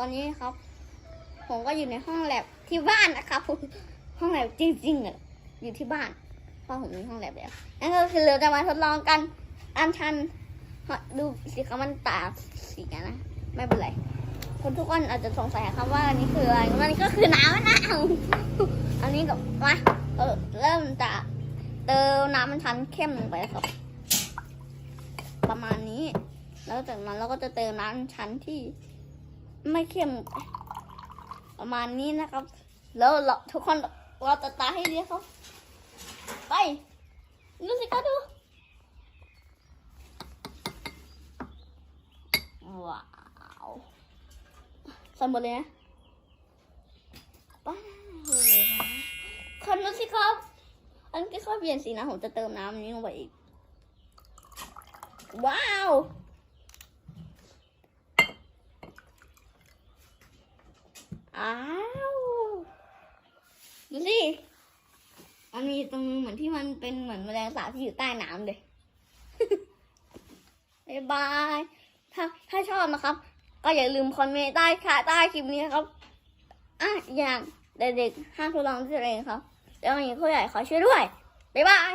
อนนี้ครับ ผมก็อยู่ในห้องแลบที่บ้านนะครับห้องแลบจริงๆอะอยู่ที่บ้านเพราะผมมีห้องแลบแล้วนั่นก็คือเราจะมาทดลองกันอันชันดูสิครับมันตาสีนะไม่เป็นไรคนทุกคนอาจจะสงสัยครับว่าอันนี้คืออะไรมันก็คือน้ำมะอันนี้ก็มาเออเริ่มจะเติมน้ำมันชันเข้มลงไปครับ ประมาณนี้ แล้วจากนั้นเราก็จะเติมน้ำชั้นที่ ไม่เข้มประมาณนี้นะครับ แล้วเราทุกคนเราจะตาให้ดีครับไปดูสิคะดูว้าวสั่นหมดเลยนะป้าคนดูสิครับ อันนี้ค่อยเปลี่ยนสีนะผมจะเติมน้ำนี้ลงไปอีก ว้าว อ้าวดูสิอันนี้ตรงเหมือนที่มันเป็นเหมือนแมลงสาบที่อยู่ใต้น้ำเลยบายบาย ถ้าถ้าชอบนะครับ ก็อย่าลืมคอมเมนต์ใต้ค่ะใต้คลิปนี้ครับอะอย่างเด็กๆห้ามทดลองด้วยตัวเองครับ แล้วอย่างผู้ใหญ่ขอช่วยด้วย บ๊ายบาย